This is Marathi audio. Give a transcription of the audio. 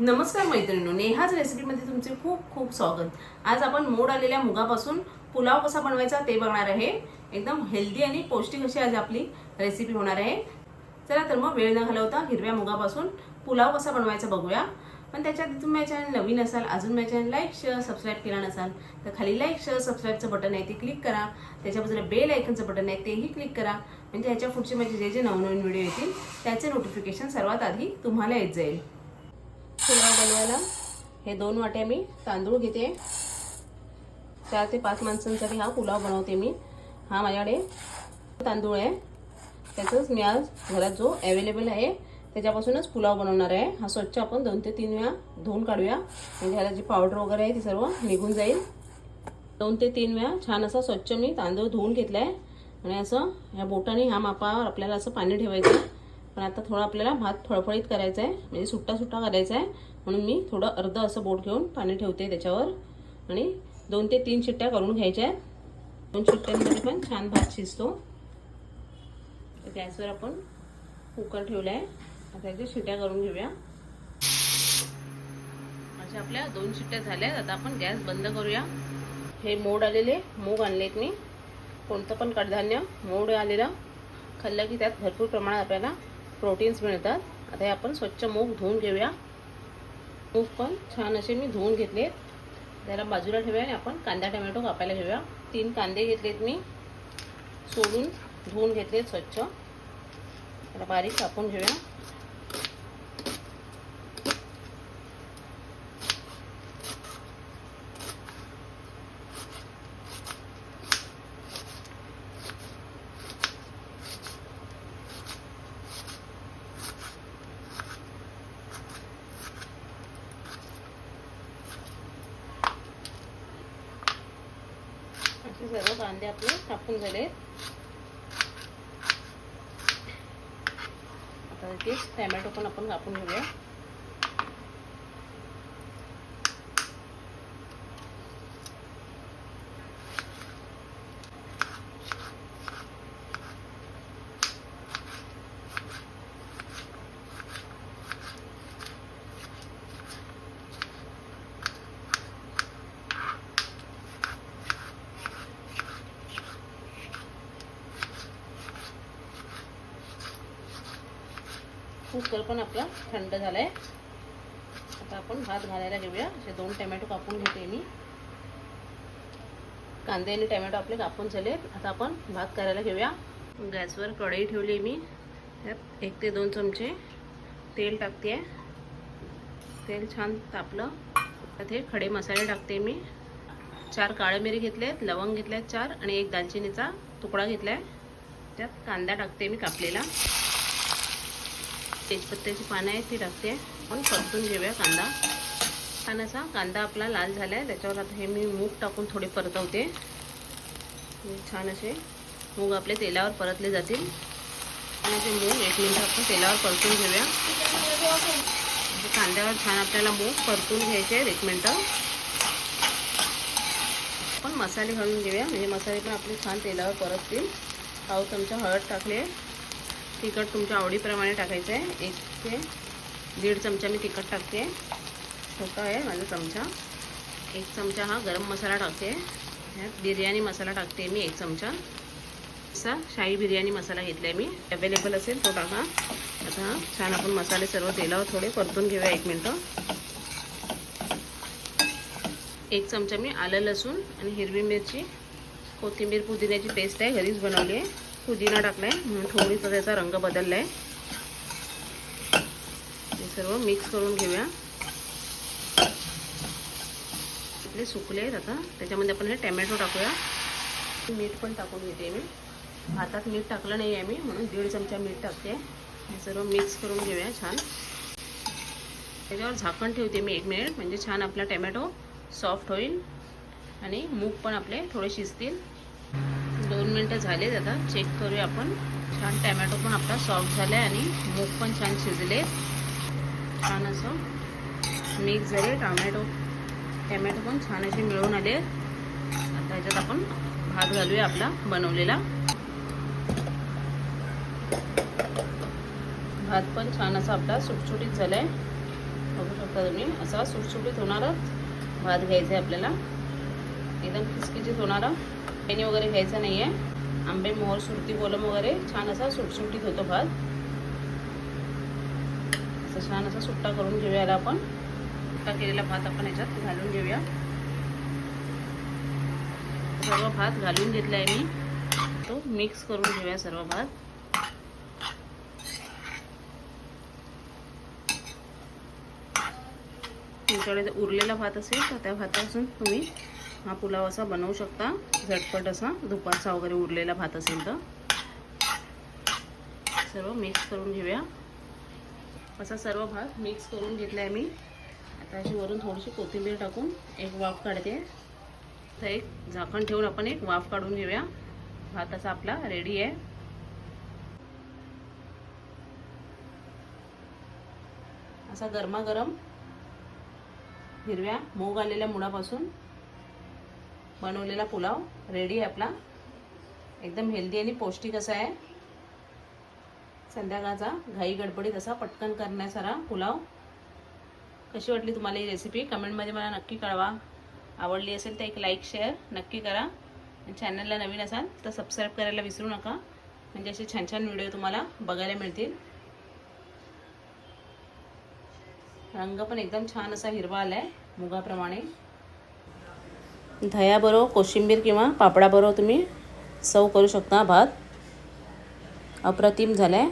नमस्कार मैत्रिणींनो नेहाज रेसिपीमध्ये तुमचे खूप खूप स्वागत. आज आपण मोड आलेल्या मुगापासून पुलाव कसा बनवायचा ते बघणार आहे. एकदम हेल्दी आणि पौष्टिक अशी आज आपली रेसिपी होणार आहे. चला तर मग वेळ न घालवता हिरव्या मुगापासून पुलाव कसा बनवायचा बघूया. पण त्याच्या आधी तुम्ही माझ्या चॅनल नवीन असाल अजून माझ्या चॅनल लाईक शेअर सबस्क्राईब केला नसाल तर खाली लाईक शेअर सबस्क्राईबचं बटन आहे ते क्लिक करा. त्याच्याबद्दल बेल आयकनचं बटन आहे तेही क्लिक करा. म्हणजे ह्याच्या पुढचे माझे जे जे नवनवीन व्हिडिओ येतील त्याचे नोटिफिकेशन सर्वात आधी तुम्हाला येत जाईल. पुलाव बनवायला. हे दोन वाट्या मी तांदूळ घेते. चार ते पाच माणसांसाठी हा पुलाव बनवते मी. हा माझ्याकडे तांदूळ आहे. त्याचंच मी आज घरात जो अवेलेबल आहे त्याच्यापासूनच पुलाव बनवणार आहे. हा स्वच्छ आपण दोन ते तीन वेळा धुवून काढूया. म्हणजे ह्याला जी पावडर वगैरे आहे ती सर्व निघून जाईल. दोन ते तीन वेळा छान असा स्वच्छ मी तांदूळ धुवून घेतला आहे आणि असं ह्या बोटाने ह्या मापावर आपल्याला असं पाणी ठेवायचं पण आता थोडं आपल्याला भात फळफळीत करायचा आहे म्हणजे सुट्टा सुट्टा करायचा आहे म्हणून मी थोडं अर्ध असं बोट घेऊन पाणी ठेवते त्याच्यावर. आणि दोन ते तीन शिट्ट्या करून घ्यायच्या आहेत. दोन शिट्ट्यांमध्ये पण छान भात शिजतो. गॅसवर आपण कुकर ठेवला आहे आता याच्या शिट्ट्या करून घेऊया. अशा आपल्या दोन शिट्ट्या झाल्या आता आपण गॅस बंद करूया. हे मोड आलेले मूग आणलेत मी. कोणतं पण कडधान्य मोड आलेलं. खाल्लं की त्यात भरपूर प्रमाणात आपल्याला प्रोटीन्स मिळतात. आता हे आपण स्वच्छ मूग धुवून घेऊया. मूग पण छान असे मी धुवून घेतले. त्याला बाजूला ठेवूया आणि आपण कांदा टमॅटो कापायला घेऊया. तीन कांदे घेतलेत मी. सोडून धुवून घेतलेत स्वच्छ. त्याला बारीक कापून घेऊया असे सर्व कांदे आपले कापून झाले. आता तेच टॅमॅटो पण आपण कापून घेऊया. कुकर पण आपला थंड झालाय. आता आपण भात घालायला घेऊया. असे दोन टमॅटो कापून घेते मी. कांदे आणि टमॅटो आपले कापून झाले आता आपण भात करायला घेऊया. गॅसवर कढई ठेवली मी. त्यात एक ते दोन चमचे तेल टाकते तेल छान तापलं. त्यात हे खडे मसाले टाकते मी. चार काळे मिरी घेतलेत लवंग घेतल्यात चार आणि एक दालचिनीचा तुकडा घेतला आहे त्यात कांदा टाकते मी कापलेला. तेजपत्त्याची पानं आहेत ती टाकते. आपण परतून घेऊया कांदा. छान असा कांदा आपला लाल झाला आहे त्याच्यावर आता हे मी मूग टाकून थोडे परतवते. छान असे मूग आपले तेलावर परतले जातील. आणि असे मूग एक मिनटं आपण तेलावर परतून घेऊया. कांद्यावर छान आपल्याला मूग परतून घ्यायचे आहेत एक मिनटं. आपण मसाले घालून घेऊया. म्हणजे मसाले पण आपले छान तेलावर परततील. पाव चमचा हळद टाकले तिखट तुमच्या आवडीप्रमाणे टाकायचं आहे. एक ते दीड चमचा मी तिखट टाकते. छोटा आहे माझा चमचा. एक चमचा हा गरम मसाला टाकते. ह्यात बिर्याणी मसाला टाकते मी एक चमचा. असा शाही बिर्याणी मसाला घेतला आहे मी. अवेलेबल असेल तो टाका आता हा छान आपण मसाले सर्व तेलावर थोडे परतून घेऊया एक मिनटं. एक चमचा मी आलं लसूण आणि हिरवी मिरची. कोथिंबीर पुदिन्याची पेस्ट आहे. घरीच बनवली आहे. पुदिना टाकलाय. म्हणून थोडीसा त्याचा रंग बदलला आहे हे सर्व मिक्स करून घेऊया. इकडे सुकले आहेत आता. त्याच्यामध्ये आपण हे टॅमॅटो टाकूया. मीठ पण टाकून घेते मी. भातात मीठ टाकलं नाही आहे मी म्हणून दीड चमचा मीठ टाकते. हे सर्व मिक्स करून घेऊया छान. त्याच्यावर झाकण ठेवते मी एक मिनिट म्हणजे छान आपला टॅमॅटो सॉफ्ट होईल. आणि मूग पण आपले थोडे शिजतील. दोन मिनटं झालेत आता. चेक करूया आपण. छान टॅमॅटो पण आपला सॉफ्ट झाला आहे आणि मूग पण छान शिजले छान असं मिक्स झाले. टमॅटो टॅमॅटो पण छान असे मिळून आले. आता ह्याच्यात आपण भात घालूया आपला बनवलेला. भात पण छान असा आपला सुटसुटीत झाला आहे बघू शकता तुम्ही असा सुटसुटीत होणारा भात घ्यायचा आहे आपल्याला. एकदम खिचखिचीत होणारा. पेनी वगैरे घ्यायचं नाही आहे आंबे मोहर सुरती कोलम वगैरे छान असा सुटसुटीत होतो भात. असं छान असा सुट्टा करून घेऊया याला आपण. सुट्टा केलेला भात आपण याच्यात घालून घेऊया. सर्व भात घालून घेतला आहे मी. तो मिक्स करून घेऊया सर्व भात. तुमच्याकडे जर उरलेला भात असेल तर त्या भातापासून तुम्ही हा पुलाव असा बनवू शकता. झटपट असा दुपारचा वगैरे उरलेला भात असेल तर. सर्व मिक्स करून घेऊया. असा सर्व भात मिक्स करून घेतला आहे मी. आता अशी वरून थोडीशी कोथिंबीर टाकून एक वाफ काढते. तर एक झाकण ठेवून आपण एक वाफ काढून घेऊया. भात असा आपला रेडी आहे. असा गरमागरम हिरव्या मूग आलेल्या मुळापासून बनवलेला पुलाव. रेडी आहे आपला. एकदम हेल्दी आणि पौष्टिक असा आहे. संध्याकाळचा घाई गडबडीत असा पटकन करण्यासारा पुलाव. कशी वाटली तुम्हाला ही रेसिपी कमेंटमध्ये मला नक्की कळवा. आवडली असेल तर एक लाईक शेअर नक्की करा. आणि चॅनलला नवीन असाल तर सबस्क्राईब करायला विसरू नका. म्हणजे असे छान छान व्हिडिओ तुम्हाला बघायला मिळतील. रंग पण एकदम छान असा हिरवा आला आहे मुगाप्रमाणे. दह्याबरोबर कोशिंबीर किंवा पापडाबरोबर तुम्ही सव करू शकता. भात अप्रतिम झाला आहे